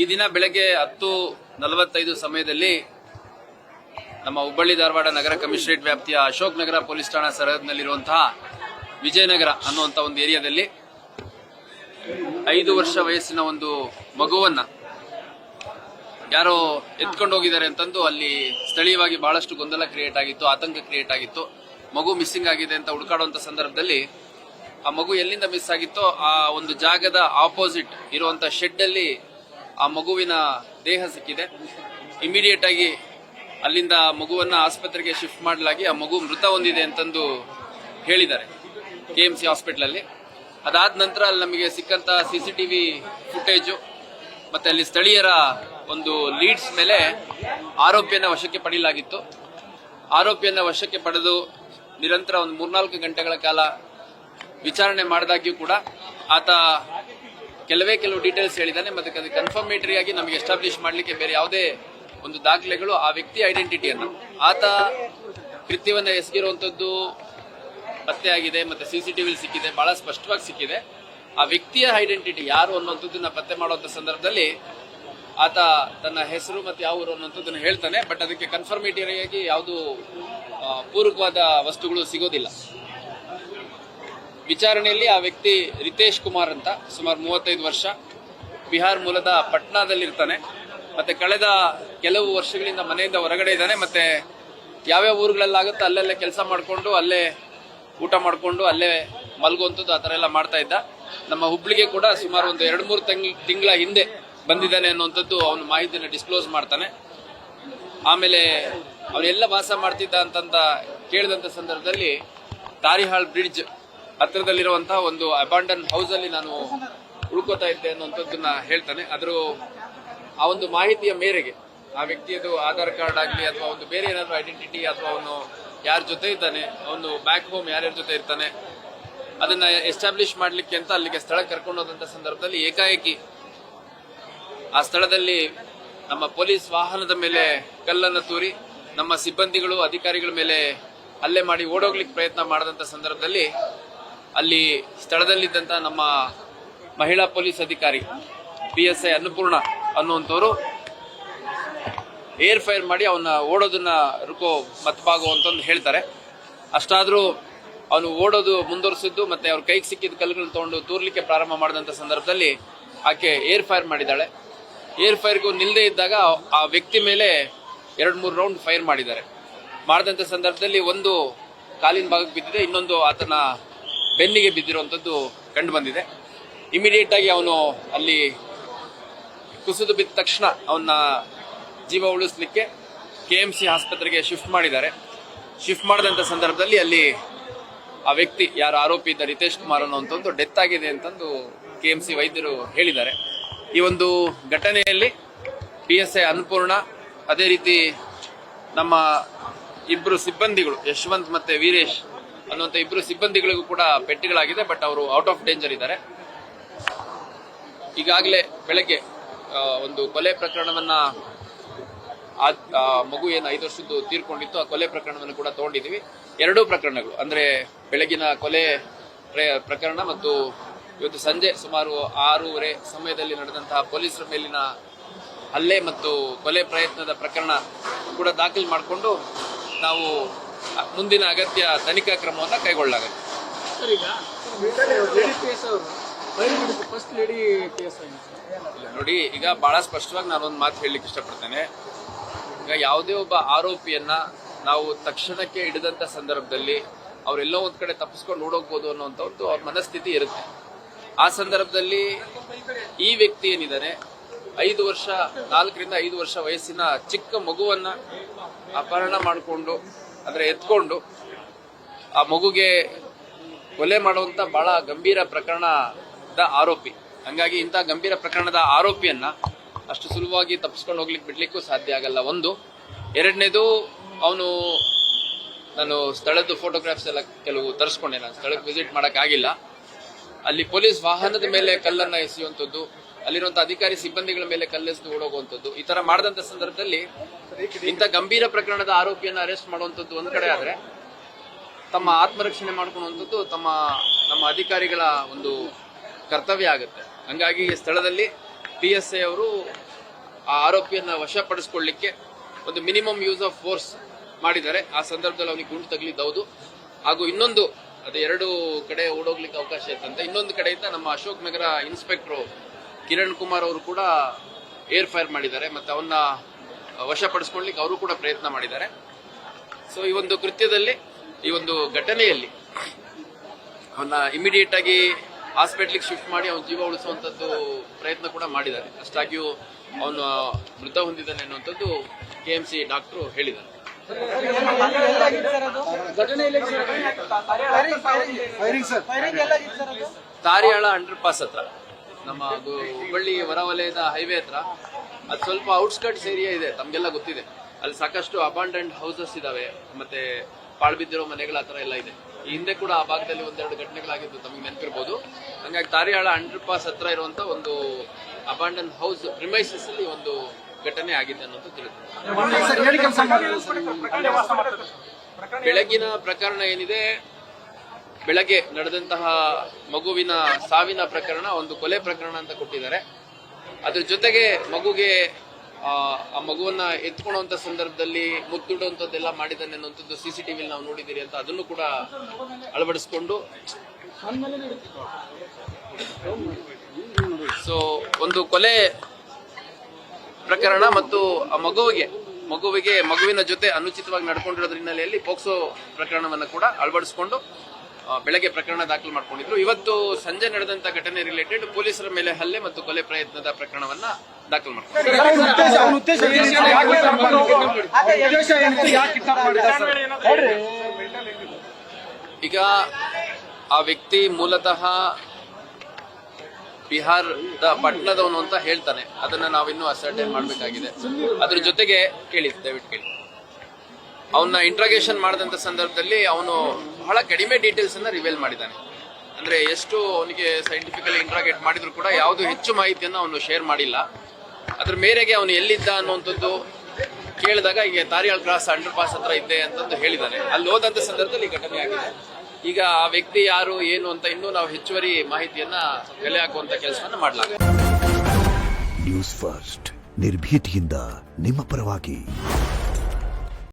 ಈ ದಿನ ಬೆಳಗ್ಗೆ ಹತ್ತು ನಲವತ್ತೈದು ಸಮಯದಲ್ಲಿ ನಮ್ಮ ಹುಬ್ಬಳ್ಳಿ ಧಾರವಾಡ ನಗರ ಕಮಿಷನರೇಟ್ ವ್ಯಾಪ್ತಿಯ ಅಶೋಕ್ ನಗರ ಪೊಲೀಸ್ ಠಾಣಾ ಸರಹದ್ನಲ್ಲಿರುವಂತಹ ವಿಜಯನಗರ ಅನ್ನುವಂಥ ಒಂದು ಏರಿಯಾದಲ್ಲಿ ಐದು ವರ್ಷ ವಯಸ್ಸಿನ ಒಂದು ಮಗುವನ್ನ ಯಾರೋ ಎತ್ಕೊಂಡು ಹೋಗಿದ್ದಾರೆ ಅಂತಂದು ಅಲ್ಲಿ ಸ್ಥಳೀಯವಾಗಿ ಬಹಳಷ್ಟು ಗೊಂದಲ ಕ್ರಿಯೇಟ್ ಆಗಿತ್ತು, ಆತಂಕ ಕ್ರಿಯೇಟ್ ಆಗಿತ್ತು. ಮಗು ಮಿಸ್ಸಿಂಗ್ ಆಗಿದೆ ಅಂತ ಹುಡುಕಾಡುವಂತ ಸಂದರ್ಭದಲ್ಲಿ ಆ ಮಗು ಎಲ್ಲಿಂದ ಮಿಸ್ ಆಗಿತ್ತೋ ಆ ಒಂದು ಜಾಗದ ಆಪೋಸಿಟ್ ಇರುವಂತ ಶೆಡ್ ಅಲ್ಲಿ ಆ ಮಗುವಿನ ದೇಹ ಸಿಕ್ಕಿದೆ. ಇಮಿಡಿಯೇಟ್ ಆಗಿ ಅಲ್ಲಿಂದ ಮಗುವನ್ನ ಆಸ್ಪತ್ರೆಗೆ ಶಿಫ್ಟ್ ಮಾಡಲಾಗಿ ಆ ಮಗು ಮೃತ ಹೊಂದಿದೆ ಅಂತಂದು ಹೇಳಿದ್ದಾರೆ ಕೆ ಎಂ ಸಿ ಹಾಸ್ಪಿಟಲ್ ಅಲ್ಲಿ. ಅದಾದ ನಂತರ ಅಲ್ಲಿ ನಮಗೆ ಸಿಕ್ಕಂತ ಸಿಸಿಟಿವಿ ಫುಟೇಜು ಮತ್ತೆ ಅಲ್ಲಿ ಸ್ಥಳೀಯರ ಒಂದು ಲೀಡ್ಸ್ ಮೇಲೆ ಆರೋಪಿಯನ್ನ ವಶಕ್ಕೆ ಪಡೆಯಲಾಗಿತ್ತು. ಆರೋಪಿಯನ್ನ ವಶಕ್ಕೆ ಪಡೆದು ನಿರಂತರ ಒಂದು ಮೂರ್ನಾಲ್ಕು ಗಂಟೆಗಳ ಕಾಲ ವಿಚಾರಣೆ ಮಾಡಿದಾಗ್ಯೂ ಕೂಡ ಆತ ಕೆಲವೇ ಕೆಲವು ಡೀಟೇಲ್ಸ್ ಹೇಳಿದ್ದಾನೆ, ಮತ್ತೆ ಅದು ಕನ್ಫರ್ಮೇಟರಿ ಆಗಿ ನಮಗೆ ಎಸ್ಟಾಬ್ಲಿಷ್ ಮಾಡಲಿಕ್ಕೆ ಬೇರೆ ಯಾವುದೇ ಒಂದು ದಾಖಲೆಗಳು ಆ ವ್ಯಕ್ತಿ ಐಡೆಂಟಿಟಿಯನ್ನು ಆತ ಕೃತ್ಯವನ್ನು ಎಸಗಿರುವಂಥದ್ದು ಪತ್ತೆಯಾಗಿದೆ ಮತ್ತೆ ಸಿ ಸಿ ಟಿವಿಲಿ ಸಿಕ್ಕಿದೆ, ಬಹಳ ಸ್ಪಷ್ಟವಾಗಿ ಸಿಕ್ಕಿದೆ. ಆ ವ್ಯಕ್ತಿಯ ಐಡೆಂಟಿಟಿ ಯಾರು ಅನ್ನುವಂಥದ್ದನ್ನ ಪತ್ತೆ ಮಾಡುವಂಥ ಸಂದರ್ಭದಲ್ಲಿ ಆತ ತನ್ನ ಹೆಸರು ಮತ್ತೆ ಯಾವ ಊರು ಅನ್ನುವಂಥದ್ದನ್ನು ಹೇಳ್ತಾನೆ, ಬಟ್ ಅದಕ್ಕೆ ಕನ್ಫರ್ಮೇಟರಿ ಆಗಿ ಯಾವುದು ಪೂರಕವಾದ ವಸ್ತುಗಳು ಸಿಗೋದಿಲ್ಲ. ವಿಚಾರಣೆಯಲ್ಲಿ ಆ ವ್ಯಕ್ತಿ ರಿತೇಶ್ ಕುಮಾರ್ ಅಂತ, ಸುಮಾರು ಮೂವತ್ತೈದು ವರ್ಷ, ಬಿಹಾರ್ ಮೂಲದ ಪಟ್ನಾದಲ್ಲಿರ್ತಾನೆ. ಮತ್ತೆ ಕಳೆದ ಕೆಲವು ವರ್ಷಗಳಿಂದ ಮನೆಯಿಂದ ಹೊರಗಡೆ ಇದ್ದಾನೆ. ಮತ್ತೆ ಯಾವ್ಯಾವ ಊರುಗಳಲ್ಲಾಗುತ್ತೋ ಅಲ್ಲೆಲ್ಲ ಕೆಲಸ ಮಾಡಿಕೊಂಡು, ಅಲ್ಲೇ ಊಟ ಮಾಡಿಕೊಂಡು, ಅಲ್ಲೇ ಮಲ್ಗುವಂಥದ್ದು ಆ ಥರ ಎಲ್ಲ ಮಾಡ್ತಾ ಇದ್ದ. ನಮ್ಮ ಹುಬ್ಳಿಗೆ ಕೂಡ ಸುಮಾರು ಒಂದು ಎರಡು ಮೂರು ತಿಂಗ್, ತಿಂಗಳ ಹಿಂದೆ ಬಂದಿದ್ದಾನೆ ಅನ್ನುವಂಥದ್ದು ಅವನು ಮಾಹಿತಿಯನ್ನು ಡಿಸ್ಕ್ಲೋಸ್ ಮಾಡ್ತಾನೆ. ಆಮೇಲೆ ಅವನೆಲ್ಲ ವಾಸ ಮಾಡ್ತಿದ್ದ ಅಂತಂತ ಕೇಳಿದಂಥ ಸಂದರ್ಭದಲ್ಲಿ ತಾರಿಹಾಳ್ ಬ್ರಿಡ್ಜ್ ಹತ್ರದಲ್ಲಿರುವಂತಹ ಒಂದು ಅಬಾಂಡನ್ ಹೌಸ್ ಅಲ್ಲಿ ನಾನು ಉಳ್ಕೋತಾ ಇದ್ದೆ ಅನ್ನುವಂಥದ್ದನ್ನ ಹೇಳ್ತಾನೆ. ಅದ್ರ ಆ ಒಂದು ಮಾಹಿತಿಯ ಮೇರೆಗೆ ಆ ವ್ಯಕ್ತಿಯದು ಆಧಾರ್ ಕಾರ್ಡ್ ಆಗಲಿ ಅಥವಾ ಒಂದು ಬೇರೆ ಏನಾದ್ರು ಐಡೆಂಟಿಟಿ ಅಥವಾ ಅವನು ಯಾರ ಜೊತೆ ಇದ್ದಾನೆ, ಅವನು ಬ್ಯಾಕ್ ಹೋಮ್ ಯಾರ್ಯಾರ ಜೊತೆ ಇರ್ತಾನೆ, ಅದನ್ನ ಎಸ್ಟಾಬ್ಲಿಷ್ ಮಾಡ್ಲಿಕ್ಕೆ ಅಂತ ಅಲ್ಲಿಗೆ ಸ್ಥಳಕ್ಕೆ ಕರ್ಕೊಂಡು ಹೋದಂತ ಸಂದರ್ಭದಲ್ಲಿ ಏಕಾಏಕಿ ಆ ಸ್ಥಳದಲ್ಲಿ ನಮ್ಮ ಪೊಲೀಸ್ ವಾಹನದ ಮೇಲೆ ಕಲ್ಲನ್ನು ತೂರಿ ನಮ್ಮ ಸಿಬ್ಬಂದಿಗಳು, ಅಧಿಕಾರಿಗಳ ಮೇಲೆ ಹಲ್ಲೆ ಮಾಡಿ ಓಡೋಗ್ಲಿಕ್ಕೆ ಪ್ರಯತ್ನ ಮಾಡದಂತ ಸಂದರ್ಭದಲ್ಲಿ ಅಲ್ಲಿ ಸ್ಥಳದಲ್ಲಿದ್ದಂಥ ನಮ್ಮ ಮಹಿಳಾ ಪೊಲೀಸ್ ಅಧಿಕಾರಿ ಪಿ ಎಸ್ ಐ ಅನ್ನಪೂರ್ಣ ಅನ್ನುವಂಥವರು ಏರ್ ಫೈರ್ ಮಾಡಿ ಅವನ್ನ ಓಡೋದನ್ನ ರುಕೋ ಮತ್ಬಾಗು ಅಂತಂದು ಹೇಳ್ತಾರೆ. ಅಷ್ಟಾದರೂ ಅವನು ಓಡೋದು ಮುಂದುವರಿಸಿದ್ದು ಮತ್ತೆ ಅವ್ರ ಕೈಗೆ ಸಿಕ್ಕಿದ ಕಲ್ಲುಗಳನ್ನ ತಗೊಂಡು ತೂರ್ಲಿಕ್ಕೆ ಪ್ರಾರಂಭ ಮಾಡಿದಂಥ ಸಂದರ್ಭದಲ್ಲಿ ಆಕೆ ಏರ್ ಫೈರ್ ಮಾಡಿದ್ದಾಳೆ. ಏರ್ ಫೈರ್ಗೂ ನಿಲ್ಲದೆ ಇದ್ದಾಗ ಆ ವ್ಯಕ್ತಿ ಮೇಲೆ ಎರಡು ಮೂರು ರೌಂಡ್ ಫೈರ್ ಮಾಡಿದ್ದಾರೆ. ಮಾಡಿದಂಥ ಸಂದರ್ಭದಲ್ಲಿ ಒಂದು ಕಾಲಿನ ಭಾಗಕ್ಕೆ ಬಿದ್ದಿದೆ, ಇನ್ನೊಂದು ಆತನ ಬೆನ್ನಿಗೆ ಬಿದ್ದಿರುವಂಥದ್ದು ಕಂಡು ಬಂದಿದೆ. ಇಮಿಡಿಯೇಟ್ ಆಗಿ ಅವನು ಅಲ್ಲಿ ಕುಸಿದು ಬಿದ್ದ ತಕ್ಷಣ ಅವನ್ನ ಜೀವ ಉಳಿಸ್ಲಿಕ್ಕೆ ಕೆ ಎಂ ಸಿ ಆಸ್ಪತ್ರೆಗೆ ಶಿಫ್ಟ್ ಮಾಡಿದ್ದಾರೆ. ಶಿಫ್ಟ್ ಮಾಡಿದಂಥ ಸಂದರ್ಭದಲ್ಲಿ ಅಲ್ಲಿ ಆ ವ್ಯಕ್ತಿ ಯಾರು ಆರೋಪಿ ಇದ್ದ ರಿತೇಶ್ ಕುಮಾರ್ ಅನ್ನುವಂಥದ್ದು ಡೆತ್ ಆಗಿದೆ ಅಂತಂದು ಕೆ ಎಂ ಸಿ ವೈದ್ಯರು ಹೇಳಿದ್ದಾರೆ. ಈ ಒಂದು ಘಟನೆಯಲ್ಲಿ ಪಿ ಎಸ್ ಐ ಅನ್ನಪೂರ್ಣ, ಅದೇ ರೀತಿ ನಮ್ಮ ಇಬ್ಬರು ಸಿಬ್ಬಂದಿಗಳು ಯಶವಂತ್ ಮತ್ತು ವೀರೇಶ್ ಅನ್ನುವಂಥ ಇಬ್ಬರು ಸಿಬ್ಬಂದಿಗಳಿಗೂ ಕೂಡ ಪೆಟ್ಟುಗಳಾಗಿದೆ, ಬಟ್ ಅವರು ಔಟ್ ಆಫ್ ಡೇಂಜರ್ ಇದ್ದಾರೆ. ಈಗಾಗಲೇ ಬೆಳಗ್ಗೆ ಒಂದು ಕೊಲೆ ಪ್ರಕರಣವನ್ನ ಆ- ಮಗು ಏನು ಐದು ವರ್ಷದ್ದು ತೀರ್ಕೊಂಡಿತ್ತು, ಆ ಕೊಲೆ ಪ್ರಕರಣವನ್ನು ಕೂಡ ತಗೊಂಡಿದ್ದೀವಿ. ಎರಡೂ ಪ್ರಕರಣಗಳು, ಅಂದ್ರೆ ಬೆಳಗಿನ ಕೊಲೆ ಪ್ರ- ಪ್ರಕರಣ ಮತ್ತು ಇವತ್ತು ಸಂಜೆ ಸುಮಾರು ಆರೂವರೆ ಸಮಯದಲ್ಲಿ ನಡೆದಂತಹ ಪೊಲೀಸರ ಮೇಲಿನ ಹಲ್ಲೆ ಮತ್ತು ಕೊಲೆ ಪ್ರಯತ್ನದ ಪ್ರಕರಣ ಕೂಡ ದಾಖಲು ಮಾಡಿಕೊಂಡು ನಾವು ಮುಂದಿನ ಅಗತ್ಯ ತನಿಖಾ ಕ್ರಮವನ್ನು ಕೈಗೊಳ್ಳಲಾಗುತ್ತೆ. ಇಲ್ಲ ನೋಡಿ ಈಗ ಬಹಳ ಸ್ಪಷ್ಟವಾಗಿ ನಾನೊಂದು ಮಾತು ಹೇಳಲಿಕ್ಕೆ ಇಷ್ಟಪಡ್ತೇನೆ. ಈಗ ಯಾವುದೇ ಒಬ್ಬ ಆರೋಪಿಯನ್ನ ನಾವು ತಕ್ಷಣಕ್ಕೆ ಹಿಡಿದಂತ ಸಂದರ್ಭದಲ್ಲಿ ಅವರೆಲ್ಲೋ ಒಂದ್ ಕಡೆ ತಪ್ಪಿಸ್ಕೊಂಡು ಓಡೋಗ್ಬೋದು ಅನ್ನುವಂಥ ಒಂದು ಅವ್ರ ಮನಸ್ಥಿತಿ ಇರುತ್ತೆ. ಆ ಸಂದರ್ಭದಲ್ಲಿ ಈ ವ್ಯಕ್ತಿ ಏನಿದ್ದಾನೆ ಐದು ವರ್ಷ ನಾಲ್ಕರಿಂದ ಐದು ವರ್ಷ ವಯಸ್ಸಿನ ಚಿಕ್ಕ ಮಗುವನ್ನ ಅಪಹರಣ ಮಾಡಿಕೊಂಡು ಅಂದ್ರೆ ಎತ್ಕೊಂಡು ಆ ಮಗುಗೆ ಕೊಲೆ ಮಾಡುವಂತ ಬಹಳ ಗಂಭೀರ ಪ್ರಕರಣದ ಆರೋಪಿ. ಹಂಗಾಗಿ ಇಂಥ ಗಂಭೀರ ಪ್ರಕರಣದ ಆರೋಪಿಯನ್ನ ಅಷ್ಟು ಸುಲಭವಾಗಿ ತಪ್ಪಿಸ್ಕೊಂಡು ಹೋಗ್ಲಿಕ್ಕೆ ಬಿಡ್ಲಿಕ್ಕೂ ಸಾಧ್ಯ ಆಗಲ್ಲ. ಒಂದು. ಎರಡನೇದು, ಅವನು ನಾನು ಸ್ಥಳದ್ದು ಫೋಟೋಗ್ರಾಫ್ಸ್ ಎಲ್ಲ ಕೆಲವು ತರಿಸ್ಕೊಂಡೆ. ನಾನು ಸ್ಥಳಕ್ಕೆ ವಿಸಿಟ್ ಮಾಡೋಕ್ಕಾಗಿಲ್ಲ ಅಲ್ಲಿ ಪೊಲೀಸ್ ವಾಹನದ ಮೇಲೆ ಕಲ್ಲನ್ನ ಎಸೆಯುವಂಥದ್ದು ಅಲ್ಲಿರುವಂತ ಅಧಿಕಾರಿ ಸಿಬ್ಬಂದಿಗಳ ಮೇಲೆ ಕಲ್ಲೆಸೆದು ಓಡೋಗುವಂಥದ್ದು. ಈ ತರ ಮಾಡಿದಂತ ಸಂದರ್ಭದಲ್ಲಿ ಇಂಥ ಗಂಭೀರ ಪ್ರಕರಣದ ಆರೋಪಿಯನ್ನ ಅರೆಸ್ಟ್ ಮಾಡುವಂಥದ್ದು ಒಂದ್ ಕಡೆ ಆದ್ರೆ ತಮ್ಮ ಆತ್ಮರಕ್ಷಣೆ ಮಾಡ್ಕೊಳ್ಳುವಂಥದ್ದು ತಮ್ಮ, ನಮ್ಮ ಅಧಿಕಾರಿಗಳ ಒಂದು ಕರ್ತವ್ಯ ಆಗುತ್ತೆ. ಹಂಗಾಗಿ ಸ್ಥಳದಲ್ಲಿ ಪಿ ಎಸ್ ಐ ಅವರು ಆ ಆರೋಪಿಯನ್ನ ವಶಪಡಿಸ್ಕೊಳ್ಳಿಕ್ಕೆ ಒಂದು ಮಿನಿಮಮ್ ಯೂಸ್ ಆಫ್ ಫೋರ್ಸ್ ಮಾಡಿದ್ದಾರೆ. ಆ ಸಂದರ್ಭದಲ್ಲಿ ಅವನಿಗೆ ಗುಂಡು ತಗಲಿದ್ದೌದು. ಹಾಗೂ ಇನ್ನೊಂದು, ಅದು ಎರಡು ಕಡೆ ಓಡೋಗ್ಲಿಕ್ಕೆ ಅವಕಾಶ ಇತ್ತಂತೆ. ಇನ್ನೊಂದು ಕಡೆಯಿಂದ ನಮ್ಮ ಅಶೋಕ್ ನಗರ ಇನ್ಸ್ಪೆಕ್ಟರ್ ಕಿರಣ್ ಕುಮಾರ್ ಅವರು ಕೂಡ ಏರ್ ಫೈರ್ ಮಾಡಿದ್ದಾರೆ ಮತ್ತೆ ಅವನ್ನ ವಶಪಡಿಸ್ಕೊಳ್ಳಿಕ್ಕೆ ಅವರು ಕೂಡ ಪ್ರಯತ್ನ ಮಾಡಿದ್ದಾರೆ. ಸೊ ಈ ಒಂದು ಕೃತ್ಯದಲ್ಲಿ ಈ ಒಂದು ಘಟನೆಯಲ್ಲಿ ಅವನ್ನ ಇಮಿಡಿಯೇಟ್ ಆಗಿ ಹಾಸ್ಪಿಟ್ಲಿಗೆ ಶಿಫ್ಟ್ ಮಾಡಿ ಅವನ ಜೀವ ಉಳಿಸುವಂತದ್ದು ಪ್ರಯತ್ನ ಕೂಡ ಮಾಡಿದ್ದಾರೆ. ಅಷ್ಟಾಗಿಯೂ ಅವನು ಮೃತ ಹೊಂದಿದ್ದಾನೆ ಅನ್ನುವಂಥದ್ದು ಕೆ ಎಂ ಸಿ ಡಾಕ್ಟರು ಹೇಳಿದ್ದಾರೆ ತಾರಿಯಾಳ ಅಂಡರ್ ಪಾಸ್ ಹತ್ರ. ನಮ್ಮ ಅದು ಹುಬ್ಬಳ್ಳಿ ಹೊರವಲಯದ ಹೈವೇ ಹತ್ರ ಅದು ಸ್ವಲ್ಪ ಔಟ್ಸ್ಕರ್ಟ್ಸ್ ಏರಿಯಾ ಇದೆ ತಮಗೆಲ್ಲ ಗೊತ್ತಿದೆ. ಅಲ್ಲಿ ಸಾಕಷ್ಟು ಅಬಾಂಡೆಂಟ್ ಹೌಸಸ್ ಇದಾವೆ ಮತ್ತೆ ಪಾಳ್ಬಿದ್ದಿರೋ ಮನೆಗಳ ಹತ್ರ ಎಲ್ಲ ಇದೆ. ಈ ಹಿಂದೆ ಕೂಡ ಆ ಭಾಗದಲ್ಲಿ ಒಂದೆರಡು ಘಟನೆಗಳಾಗಿದ್ದು ತಮಗೆ ನೆನಪಿರ್ಬೋದು. ಹಂಗಾಗಿ ತಾರಿಯಾಳ ಅಂಡರ್ ಪಾಸ್ ಹತ್ರ ಇರುವಂತ ಒಂದು ಅಬಾಂಡನ್ ಹೌಸ್ ಪ್ರಿಮೈಸಸ್ ಅಲ್ಲಿ ಒಂದು ಘಟನೆ ಆಗಿದೆ ಅನ್ನೋದು ತಿಳಿದಿದೆ ಬೆಳಗಿನ ಪ್ರಕರಣ ಏನಿದೆ ಬೆಳಗ್ಗೆ ನಡೆದಂತಹ ಮಗುವಿನ ಸಾವಿನ ಪ್ರಕರಣ, ಒಂದು ಕೊಲೆ ಪ್ರಕರಣ ಅಂತ ಕೊಟ್ಟಿದ್ದಾರೆ. ಅದ್ರ ಜೊತೆಗೆ ಮಗುಗೆ, ಆ ಮಗುವನ್ನ ಎತ್ಕೊಳ್ಳುವಂತ ಸಂದರ್ಭದಲ್ಲಿ ಮುತ್ತಿಡುವಂತದ್ದೆಲ್ಲ ಮಾಡಿದ್ದಾನೆ ಅನ್ನುವಂಥದ್ದು ಸಿ ಸಿ ಟಿವಿಲಿ ನಾವು ನೋಡಿದ್ದೀರಿ ಅಂತ ಅದನ್ನು ಕೂಡ ಅಳವಡಿಸ್ಕೊಂಡು. ಸೊ ಒಂದು ಕೊಲೆ ಪ್ರಕರಣ ಮತ್ತು ಆ ಮಗುವಿಗೆ ಮಗುವಿಗೆ ಮಗುವಿನ ಜೊತೆ ಅನುಚಿತವಾಗಿ ನಡ್ಕೊಂಡಿರೋದ್ರ ಹಿನ್ನೆಲೆಯಲ್ಲಿ ಪೋಕ್ಸೋ ಪ್ರಕರಣವನ್ನು ಕೂಡ ಅಳವಡಿಸಿಕೊಂಡು ಬೆಳಗ್ಗೆ ಪ್ರಕರಣ ದಾಖಲು ಮಾಡ್ಕೊಂಡಿದ್ರು ಇವತ್ತು ಸಂಜೆ ನಡೆದಂತ ಘಟನೆ ರಿಲೇಟೆಡ್ ಪೊಲೀಸರ ಮೇಲೆ ಹಲ್ಲೆ ಮತ್ತು ಕೊಲೆ ಪ್ರಯತ್ನದ ಪ್ರಕರಣವನ್ನ ದಾಖಲು ಮಾಡಿಕೊಂಡಿದ್ದಾರೆ ಈಗ ಆ ವ್ಯಕ್ತಿ ಮೂಲತಃ ಬಿಹಾರದ ಪಟ್ಟಣದವನು ಅಂತ ಹೇಳ್ತಾನೆ ಅದನ್ನ ನಾವಿನ್ನೂ ಅಸರ್ಟೈನ್ ಮಾಡಬೇಕಾಗಿದೆ ಅದ್ರ ಜೊತೆಗೆ ಕೇಳಿ ದಯವಿಟ್ಟು ಕೇಳಿ ಅವನ್ನ ಇಂಟ್ರಾಗೇಷನ್ ಮಾಡಿದಂತ ಸಂದರ್ಭದಲ್ಲಿ ಅವನು ಬಹಳ ಕಡಿಮೆ ಡೀಟೇಲ್ಸ್ ಅನ್ನ ರಿವೀಲ್ ಮಾಡಿದ್ದಾನೆ. ಅಂದ್ರೆ ಎಷ್ಟು ಅವನಿಗೆ ಸೈಂಟಿಫಿಕಲಿ ಇಂಟ್ರಾಗೇಟ್ ಮಾಡಿದ್ರು ಕೂಡ ಯಾವುದು ಹೆಚ್ಚು ಮಾಹಿತಿಯನ್ನು ಅವನು ಶೇರ್ ಮಾಡಿಲ್ಲ. ಅದ್ರ ಮೇರೆಗೆ ಅವನು ಎಲ್ಲಿದ್ದ ಅನ್ನುವಂಥದ್ದು ಕೇಳಿದಾಗ ಈಗ ತಾರಿಯಾಳ್ ಕ್ರಾಸ್ ಅಂಡರ್ ಪಾಸ್ ಹತ್ರ ಇದ್ದೆ ಅಂತಂದು ಹೇಳಿದ್ದಾನೆ ಅಲ್ಲಿ ಹೋದಂತ ಸಂದರ್ಭದಲ್ಲಿ ಘಟನೆ ಆಗಿದೆ. ಈಗ ಆ ವ್ಯಕ್ತಿ ಯಾರು, ಏನು ಅಂತ ಇನ್ನೂ ನಾವು ಹೆಚ್ಚುವರಿ ಮಾಹಿತಿಯನ್ನ ಕಲೆ ಹಾಕುವಂತ ಕೆಲಸವನ್ನ ಮಾಡಲಾಗುತ್ತೆ. ನ್ಯೂಸ್ ಫಸ್ಟ್ ನಿರ್ಭೀತಿಯಿಂದ ನಿಮ್ಮ ಪರವಾಗಿ